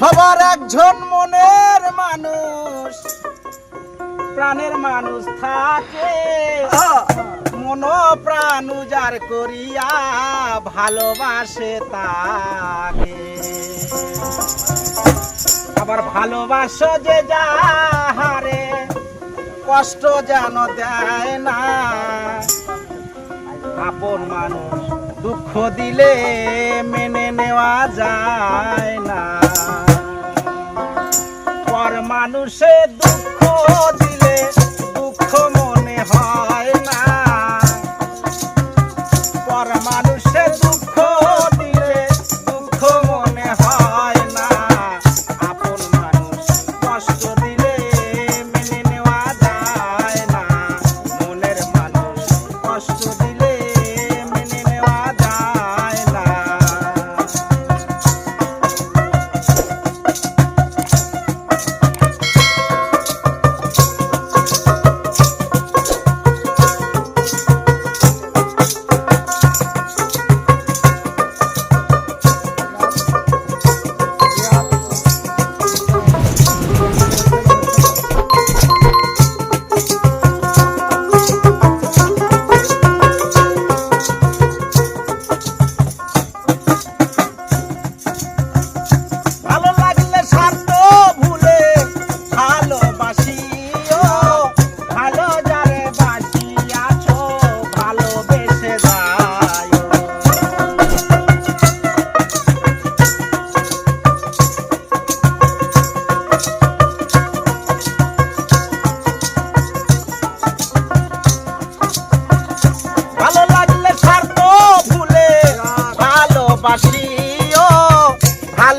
সবার একজন মনের মানুষ, প্রাণের মানুষ থাকে। মন প্রাণ উজার করিয়া ভালোবাসে তাকে। আবার ভালোবাসো যে যাহারে, কষ্ট যেন দেয় না। আপন মানুষ, দুঃখ দিলে মেনে নেওয়া যায় না। পর মানুষে দুঃখ দিলে দুঃখ মনে হয় না। পর মানুষে দুঃখ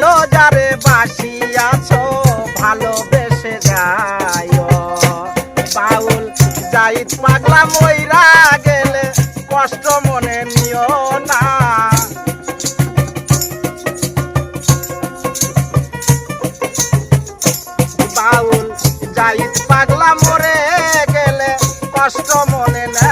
ভালো যারে বাসিয়াছো ভালোবেসে যায় বাউল যাইত পাগলা মইরা গেলে কষ্ট মনে নিও না। বাউল যাইত পাগলা মরে গেলে কষ্ট মনে না